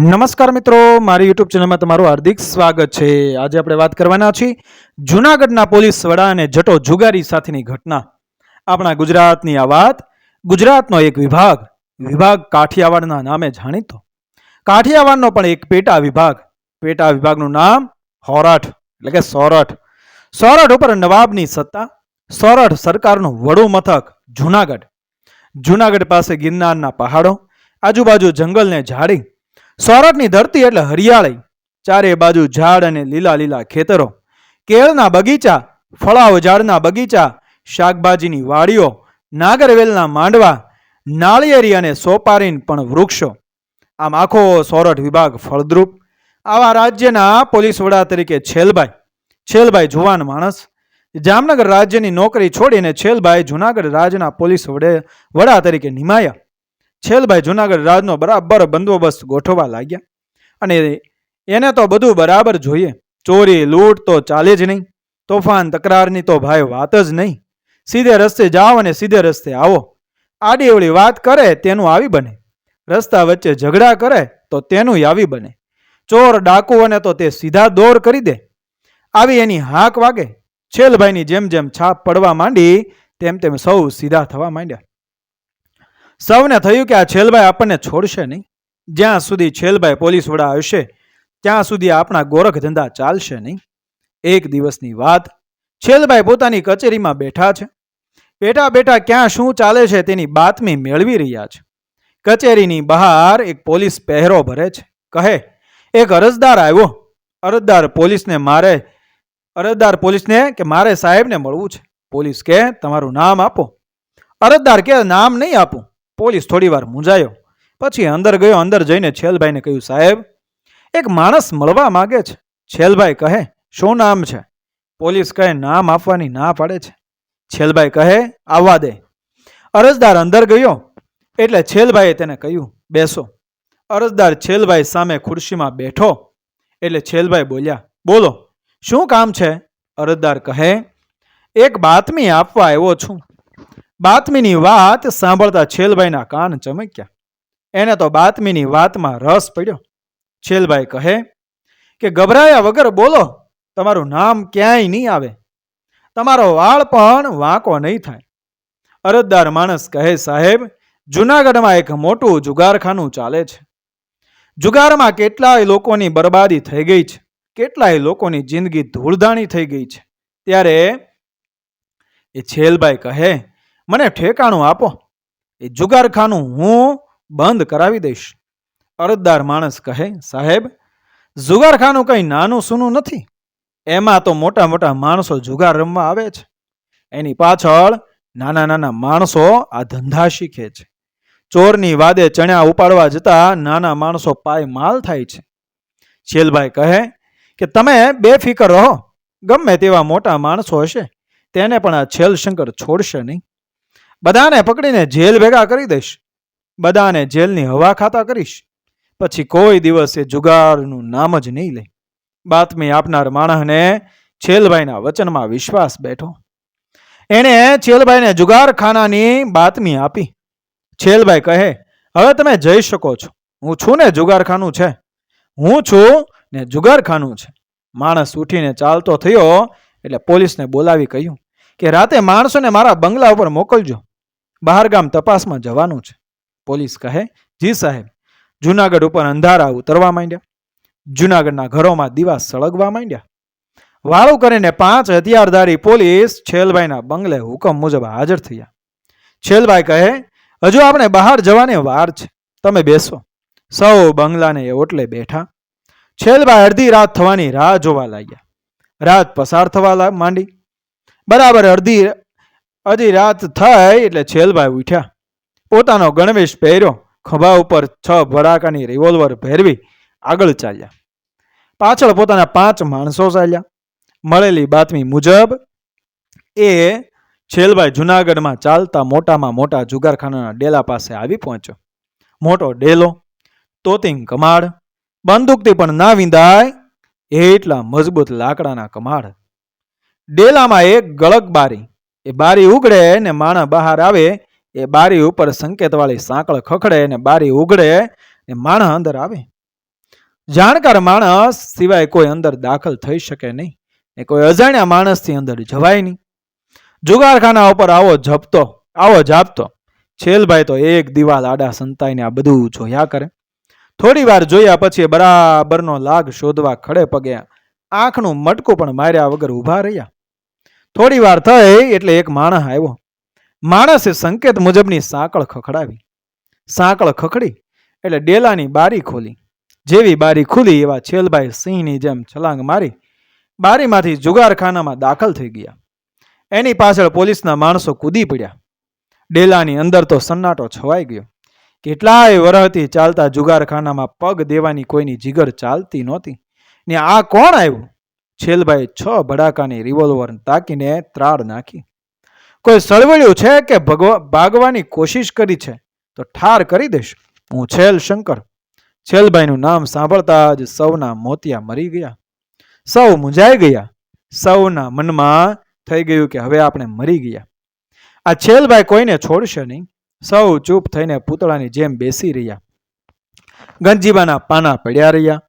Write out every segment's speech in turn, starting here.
નમસ્કાર મિત્રો, મારી યુટ્યુબ ચેનલમાં તમારું હાર્દિક સ્વાગત છે. આજે આપણે વાત કરવાના છીએ જૂનાગઢના પોલીસ વડા અને જટો જુગારી સાથેની ઘટના. આપણા ગુજરાતની આ વાત, ગુજરાતનો એક વિભાગ વિભાગ કાઠિયાવાડના નામે જાણીતો. કાઠિયાવાડનો પણ એક પેટા વિભાગ. પેટા વિભાગનું નામ હોરાઠ એટલે કે સોરઠ. સોરઠ ઉપર નવાબની સત્તા, સોરઠ સરકારનું વડું મથક જૂનાગઢ. જૂનાગઢ પાસે ગિરનારના પહાડો, આજુબાજુ જંગલને ઝાડી સોરઠની ધરતી એટલે હરિયાળી, ચારે બાજુ ઝાડ અને લીલા લીલા ખેતરો. કેળના બગીચા, ફળાવ ઝાડના બગીચા, શાકભાજીની વાડીઓ, નાગરવેલના માંડવા, નાળિયેરી અને સોપારીન પણ વૃક્ષો. આમ આખો સોરઠ વિભાગ ફળદ્રુપ. આવા રાજ્યના પોલીસ વડા તરીકે છેલભાઈ. છેલભાઈ જુવાન માણસ. જામનગર રાજ્યની નોકરી છોડીને છેલભાઈ જુનાગઢ રાજના પોલીસ વડે વડા તરીકે નિમાયા. છેલભાઈ જુનાગઢ રાજનો બરાબર બંદોબસ્ત ગોઠવવા લાગ્યા. અને એને તો બધું બરાબર જોઈએ. ચોરી, લૂંટ તો ચાલે જ નહીં. તોફાન, તકરારની તો ભાઈ વાત જ નહીં. સીધે રસ્તે જાઓ અને સીધે રસ્તે આવો. આડીવળી વાત કરે તેનું આવી બને. રસ્તા વચ્ચે ઝઘડા કરે તો તેનું આવી બને. ચોર ડાકુ અને તો તે સીધા દોર કરી દે. આવી એની હાક વાગે. છેલભાઈની જેમ જેમ છાપ પડવા માંડી, તેમ તેમ સૌ સીધા થવા માંડ્યા. સૌને થયું કે આ છેલભાઈ આપણને છોડશે નહીં. જ્યાં સુધી છેલભાઈ પોલીસ વડા આવશે, ત્યાં સુધી આપણા ગોરખ ધંધા ચાલશે નહીં. એક દિવસની વાત, છેલભાઈ પોતાની કચેરીમાં બેઠા છે. બેઠા બેઠા ક્યાં શું ચાલે છે તેની બાતમી મેળવી રહ્યા છે. કચેરીની બહાર એક પોલીસ પહેરો ભરે છે. કહે, એક અરજદાર આવ્યો. અરજદાર પોલીસને મારે, અરજદાર પોલીસને કે મારે સાહેબને મળવું છે. પોલીસ કે, તમારું નામ આપો. અરજદાર કે, નામ નહીં આપું. પોલીસ થોડી વાર મૂંઝાયો. પછી અંદર ગયો, અંદર જઈને છેલભાઈને કહ્યું, સાહેબ, એક માણસ મળવા માગે છે. છેલભાઈ કહે, શું નામ છે? પોલીસ કહે, નામ આપવાની ના પાડે છે. છેલભાઈ કહે, આવવા દે. અરજદાર અંદર ગયો, એટલે છેલભાઈએ તેને કહ્યું, બેસો. અરજદાર છેલભાઈ સામે ખુરશીમાં બેઠો, એટલે છેલભાઈ બોલ્યા, બોલો, શું કામ છે? અરજદાર કહે, એક બાતમી આપવા આવ્યો છું. બાતમીની વાત સાંભળતા છેલભાઈના કાન ચમક્યા. એને તો બાતમીની વાતમાં રસ પડ્યો. છેલભાઈ કહે, કે ગભરાયા વગર બોલો, તમારું નામ ક્યાંય નહીં આવે. તમારો વાળ પણ વાંકો નહીં થાય. અરજદાર માણસ કહે, સાહેબ, જુનાગઢમાં એક મોટું જુગારખાનું ચાલે છે. જુગારમાં કેટલાય લોકોની બરબાદી થઈ ગઈ છે. કેટલાય લોકોની જિંદગી ધૂળધાણી થઈ ગઈ છે. ત્યારે એ છેલભાઈ કહે મને ઠેકાણું આપો. એ જુગારખાનું હું બંધ કરાવી દઈશ. અરજદાર માણસ કહે, સાહેબ, જુગારખાનું કંઈ નાનું સૂનું નથી. એમાં તો મોટા મોટા માણસો જુગાર રમવા આવે છે. એની પાછળ નાના નાના માણસો આ ધંધા શીખે છે. ચોરની વાદે ચણ્યા ઉપાડવા જતા નાના માણસો પાય માલ થાય છે. છેલભાઈ કહે, કે તમે બેફિકર રહો. ગમે તેવા મોટા માણસો હશે, તેને પણ આ છેલશંકર છોડશે નહીં. બધાને પકડીને જેલ ભેગા કરી દઈશ. બધાને જેલની હવા ખાતા કરીશ. પછી કોઈ દિવસે જુગારનું નામ જ નહીં લે. બાતમી આપનાર માણસને છેલભાઈના વચનમાં વિશ્વાસ બેઠો. એણે છેલભાઈને જુગારખાનાની બાતમી આપી. છેલભાઈ કહે, હવે તમે જઈ શકો છો. હું છું ને જુગારખાનું છે. હું છું ને જુગારખાનું છે. માણસ ઉઠીને ચાલતો થયો એટલે પોલીસને બોલાવી કહ્યું કે, રાતે માણસોને મારા બંગલા ઉપર મોકલજો. બહારગામ તપાસમાં જવાનું છે. પોલીસ કહે, જી સાહેબ, જુનાગઢ ઉપર અંધારા ઉતરવા માંડ્યા. જુનાગઢના ઘરોમાં દીવા સળગવા માંડ્યા. વાળું કરીને પાંચ હથિયારધારી પોલીસ છેલભાઈના બંગલે હુકમ મુજબ હાજર થયા. છેલભાઈ કહે, હજુ આપણે બહાર જવાની વાર છે. તમે બેસો. સૌ બંગલાને ઓટલે બેઠા. છેલભાઈ અડધી રાત થવાની રાહ જોવા લાગ્યા. રાત પસાર થવા માંડી. બરાબર અડધી અડધી રાત થઈ એટલે છેલભાઈ ઉઠ્યા. પોતાનો ગણવેશ પહેર્યો, ખભા ઉપર છ ભડાકાની રિવોલ્વર પહેરવી આગળ ચાલ્યા. પાછળ પોતાના પાંચ માણસો ચાલ્યા. મળેલી બાતમી મુજબ એ છેલભાઈ જુનાગઢમાં ચાલતા મોટામાં મોટા જુગારખાનાના ડેલા પાસે આવી પહોંચ્યો. મોટો ડેલો, તોતિંગ કમાડ, બંદૂકથી પણ ના વિંધાય એટલા મજબૂત લાકડાના કમાડ. ડેલામાં એક ગળક બારી એ બારી ઉગડે ને માણા બહાર આવે, એ બારી ઉપર સંકેતવાળી સાંકળ ખખડે ને બારી ઉગડે ને માણા અંદર આવે. જાણકાર માણસ સિવાય કોઈ અંદર દાખલ થઈ શકે નહીં. ને કોઈ અજાણ્યા માણસથી અંદર જવાય નહીં. જુગારખાના ઉપર આવો જપતો, આવો જાપતો. છેલભાઈ તો એક દિવાલ આડા સંતાઈને આ બધું જોયા કરે. થોડી વાર જોયા પછી એ બરાબરનો લાગ શોધવા ખડે પગ્યા. આંખનું મટકું પણ માર્યા વગર ઊભા રહ્યા. થોડી વાર થઈ એટલે એક માણસ આવ્યો. માણસે સંકેત મુજબની સાંકળ ખખડાવી. સાંકળ ખખડી એટલે ડેલાની બારી ખોલી. જેવી બારી ખુલી એવા છેલભાઈ સિંહની જેમ છલાંગ મારી બારીમાંથી જુગારખાનામાં દાખલ થઈ ગયા. એની પાછળ પોલીસના માણસો કૂદી પડ્યા. ડેલાની અંદર તો સન્નાટો છવાઈ ગયો. કેટલાય વરહથી ચાલતા જુગારખાનામાં પગ દેવાની કોઈની જીગર ચાલતી નહોતી. ને આ કોણ આવ્યું? છેલભાઈ છ ભડાકાની રિવોલ્વર તાકીને ત્રાડ નાખી. કોઈ સળવળ્યું છે કે ભગવા ભાગવાની કોશિશ કરી છે? તો ઠાર કરી દઈશ. હું છેલ શંકર. છેલભાઈનું નામ સાંભળતા જ સૌના મોતિયા મરી ગયા. સૌ મૂંઝાઈ ગયા. સૌના મનમાં થઈ ગયું કે હવે આપણે મરી ગયા. આ છેલભાઈ કોઈને છોડશે નહીં. સૌ ચૂપ થઈને પૂતળાની જેમ બેસી રહ્યા. ગંજીબાના પાના પડ્યા રહ્યા.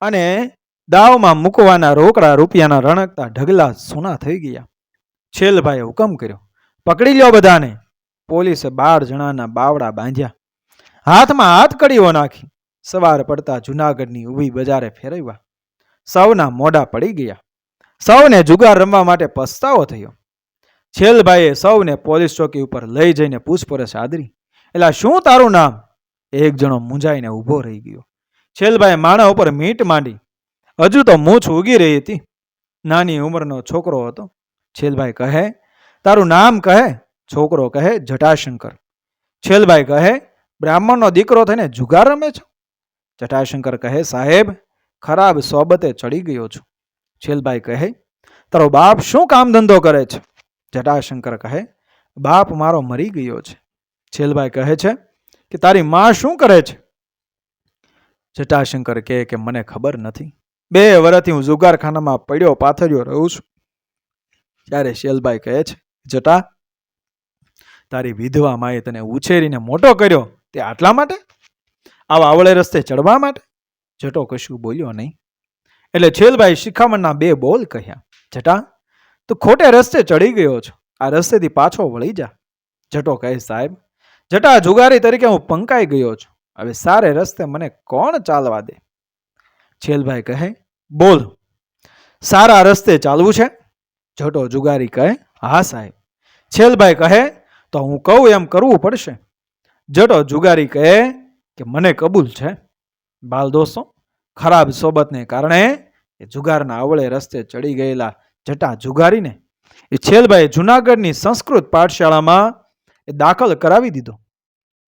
અને દાવમાં મૂકવાના રોકડા રૂપિયાના રણકતા ઢગલા સોના થઈ ગયા. છેલભાઈએ હુકમ કર્યો. પકડી લ્યો બધાને. પોલીસે બાર જણાના બાવડા બાંધ્યા. હાથમાં હાથ કડીઓ નાખી. સવાર પડતા જુનાગઢની ઊભી બજારે ફેરવ્યા. સૌના મોઢા પડી ગયા. સૌને જુગાર રમવા માટે પસ્તાવો થયો. છેલભાઈએ સૌને પોલીસ ચોકી ઉપર લઈ જઈને પૂછપરછ આદરી. એટલે શું તારું નામ? એક જણો મૂંઝાઈને ઊભો રહી ગયો. છેલભાઈ માણા ઉપર મીટ માંડી. હજુ તો મૂછ ઉગી રહી હતી. નાની ઉંમરનો છોકરો હતો. છેલભાઈ કહે, તારું નામ કહે? છોકરો કહે, જટાશંકર. છેલભાઈ કહે, બ્રાહ્મણનો દીકરો થઈને જુગાર રમે છો? જટાશંકર કહે, સાહેબ, ખરાબ સોબતે ચડી ગયો છું. છેલભાઈ કહે, તારો બાપ શું કામ ધંધો કરે છે? જટાશંકર કહે, બાપ મારો મરી ગયો છે. છેલભાઈ કહે છે, કે તારી માં શું કરે છે? જટાશંકર કહે કે, મને ખબર નથી. બે વર્ષથી હું જુગારખાનામાં પડ્યો, પાથર્યો રહું છું. ત્યારે શેલભાઈ કહે છે, જટા, તારી વિધવા માએ તને ઉછેરીને મોટો કર્યો તે આટલા માટે? આવા આવળે રસ્તે ચડવા માટે? જટો કશું બોલ્યો નહીં. એટલે છેલભાઈ શિખામણના બે બોલ કહ્યા, જટા, તું ખોટે રસ્તે ચડી ગયો છો. આ રસ્તેથી પાછો વળી જા. જટો કહે, સાહેબ, જટા, જુગારી તરીકે હું પંકાઈ ગયો છું. હવે સારે રસ્તે મને કોણ ચાલવા દે? છેલભાઈ કહે બોલ. સારા રસ્તે ચાલવું છે? જટો જુગારી કહે, હા, સાહેબ. છેલભાઈ કહે, તો હું કહું એમ કરવું પડશે. જટો જુગારી કહે, કે મને કબૂલ છે. બાલ દોસ્તો, ખરાબ સોબતને કારણે એ જુગારના અવળે રસ્તે ચડી ગયેલા જટા જુગારીને એ છેલભાઈ જુનાગઢની સંસ્કૃત પાઠશાળામાં એ દાખલ કરાવી દીધો.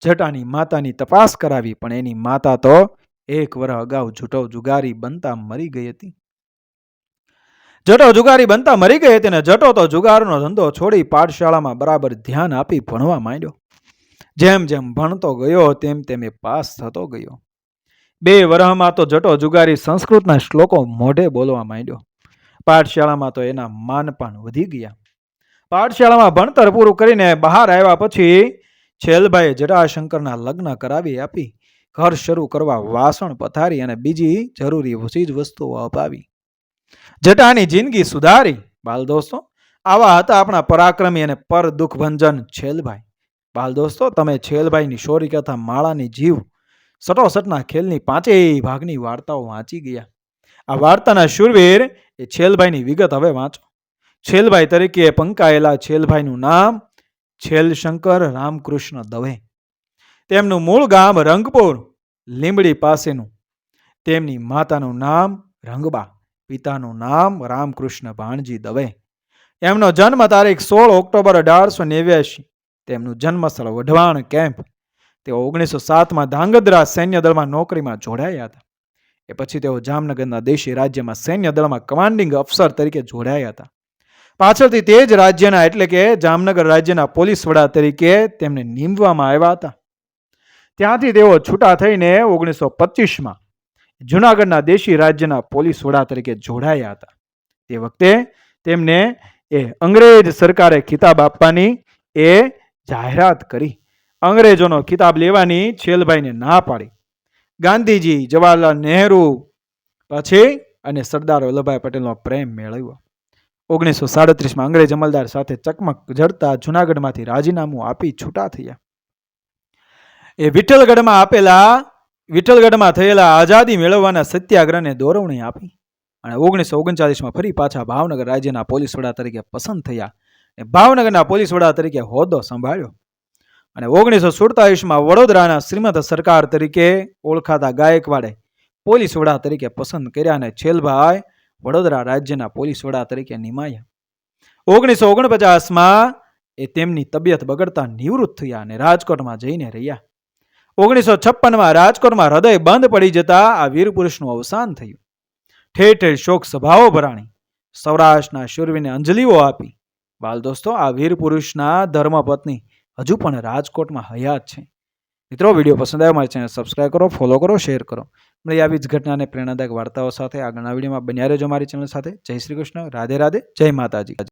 જટાની માતાની તપાસ કરાવી, પણ એની માતા તો એક વર્ષ અગાઉ જુટવ જુગારી બનતા મરી ગઈ હતી. જટો જુગારી બનતા મરી ગઈ હતી ને જટો તો જુગારનો ધંધો છોડી પાઠશાળામાં બરાબર ધ્યાન આપી ભણવા માંડ્યો. જેમ જેમ ભણતો ગયો તેમ તેમ એ પાસ થતો ગયો. બે વરહમાં તો જટો જુગારી સંસ્કૃતના શ્લોકો મોઢે બોલવા માંડ્યો. પાઠશાળામાં તો એના માનપાન વધી ગયા. પાઠશાળામાં ભણતર પૂરું કરીને બહાર આવ્યા પછી છેલભાઈએ જટાશંકરના લગ્ન કરાવી આપી. ઘર શરૂ કરવા વાસણ પથારી અને બીજી જરૂરી ચીજ વસ્તુઓ અપાવી. જટાની જિંદગી સુધારી. બાલ દોસ્તો, આવા હતા આપણા પરાક્રમી અને પર દુઃખભંજન છેલભાઈ. બાલ દોસ્તો, તમે છેલભાઈની શોરી કથા માળાની જીવ સટોસટના ખેલની પાંચેય ભાગની વાર્તાઓ વાંચી ગયા. આ વાર્તાના શૂરવીર એ છેલભાઈની વિગત હવે વાંચો. છેલભાઈ તરીકે પંકાયેલા છેલભાઈનું નામ છેલશંકર રામકૃષ્ણ દવે. તેમનું મૂળ ગામ રંગપુર, લીંબડી પાસેનું. તેમની માતાનું નામ રંગબા, પિતાનું નામ રામકૃષ્ણ ભાણજી દવે. એમનો જન્મ તારીખ સોળ ઓક્ટોબર અઢારસો નેવ્યાસી તેમનું જન્મસ્થળ વઢવાણ કેમ્પ. તેઓ ઓગણીસો સાતમાં ધાંગધ્રા સૈન્ય દળમાં નોકરીમાં જોડાયા હતા. એ પછી તેઓ જામનગરના દેશી રાજ્યમાં સૈન્ય દળમાં કમાન્ડિંગ અફસર તરીકે જોડાયા હતા. પાછળથી તે જ રાજ્યના એટલે કે જામનગર રાજ્યના પોલીસ વડા તરીકે તેમને નીમવામાં આવ્યા હતા. ત્યાંથી તેઓ છૂટા થઈને ઓગણીસો પચીસમાં જુનાગઢના દેશી રાજ્યના પોલીસ વડા તરીકે જોડાયા હતા. તે વખતે તેમને એ અંગ્રેજ સરકારે ખિતાબ આપવાની એ જાહેરાત કરી. અંગ્રેજોનો ખિતાબ લેવાની છેલભાઈને ના પાડી. ગાંધીજી, જવાહરલાલ નહેરુ પછી અને સરદાર વલ્લભભાઈ પટેલનો પ્રેમ મેળવ્યો. ઓગણીસો સાડત્રીસમાં અંગ્રેજ અમલદાર સાથે ચકમક જડતા જુનાગઢમાંથી રાજીનામું આપી છૂટા થયા. એ વિઠ્ઠલગઢમાં આપેલા, વિઠ્ઠલગઢમાં થયેલા આઝાદી મેળવવાના સત્યાગ્રહને દોરવણી આપી. અને ઓગણીસો ઓગણચાલીસમાં ફરી પાછા ભાવનગર રાજ્યના પોલીસ વડા તરીકે પસંદ થયા અને ભાવનગરના પોલીસ વડા તરીકે હોદ્દો સંભાળ્યો. અને ઓગણીસો સુડતાલીસમાં વડોદરાના શ્રીમદ સરકાર તરીકે ઓળખાતા ગાયકવાડે પોલીસ વડા તરીકે પસંદ કર્યા અને છેલભાઈ વડોદરા રાજ્યના પોલીસ વડા તરીકે નિમાયા. ઓગણીસો ઓગણપચાસમાં એ તેમની તબિયત બગડતા નિવૃત્ત થયા અને રાજકોટમાં જઈને રહ્યા. ઓગણીસો છપ્પનમાં રાજકોટમાં હૃદય બંધ પડી જતા આ વીર પુરુષનું અવસાન થયું. ઠેર ઠેર શોક સભાઓ ભરાણી. સૌરાષ્ટ્રના શૂરવીને અંજલિઓ આપી. બાલ દોસ્તો, આ વીર પુરુષના ધર્મપત્ની હજુ પણ રાજકોટમાં હયાત છે. મિત્રો, વીડિયો પસંદ આવ્યો મારી ચેનલ સબસ્ક્રાઈબ કરો, ફોલો કરો, શેર કરો. મળી આવી જ ઘટનાને પ્રેરણાદાયક વાર્તાઓ સાથે આગળના વિડીયોમાં બન્યા રહેજો મારી ચેનલ સાથે. જય શ્રી કૃષ્ણ. રાધે રાધે. જય માતાજી.